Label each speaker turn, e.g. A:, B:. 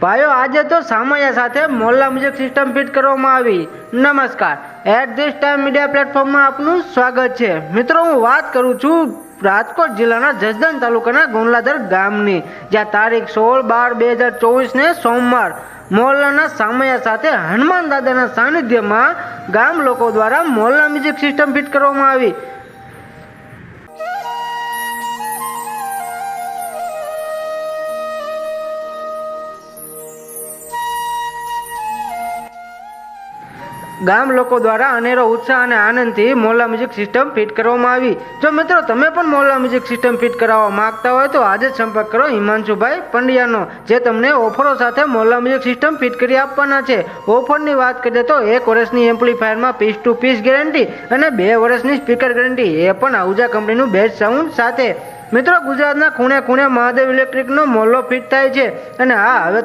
A: ભાઈઓ, આજે તો સામૈયા સાથે મોલ્લા મ્યુઝિક સિસ્ટમ ફિટ કરવામાં આવી. નમસ્કાર. એટ ધીસ ટાઈમ મીડિયા પ્લેટફોર્મમાં આપનું સ્વાગત છે. મિત્રો, હું વાત કરું છું રાજકોટ જિલ્લાના જસદણ તાલુકાના ગોંડલાદર ગામની, જ્યાં તારીખ સોળ બાર બે હજાર ચોવીસને સોમવાર મોહલ્લાના સામૈયા સાથે હનુમાન દાદાના સાનિધ્યમાં ગામ લોકો દ્વારા મોહલ્લા મ્યુઝિક સિસ્ટમ ફિટ કરવામાં આવી. ગામ લોકો દ્વારા અનેરો ઉત્સાહ અને આનંદથી મોલા મ્યુઝિક સિસ્ટમ ફિટ કરવામાં આવી. જો મિત્રો તમે પણ મોલા મ્યુઝિક સિસ્ટમ ફિટ કરાવવા માંગતા હોય તો આજે જ સંપર્ક કરો હિમાંશુભાઈ પંડ્યાનો, જે તમને ઓફરો સાથે મોલા મ્યુઝિક સિસ્ટમ ફિટ કરી આપવાના છે. ઓફરની વાત કરીએ તો એક વર્ષની એમ્પ્લીફાયરમાં પીસ ટુ પીસ ગેરંટી અને બે વર્ષની સ્પીકર ગેરંટી, એ પણ આહુજા કંપનીનું બેસ્ટ સાઉન્ડ સાથે. મિત્રો ગુજરાતના ખૂણે ખૂણે મહાદેવ ઇલેક્ટ્રિકનો મોલ્લો ફિટ થાય છે અને હા હવે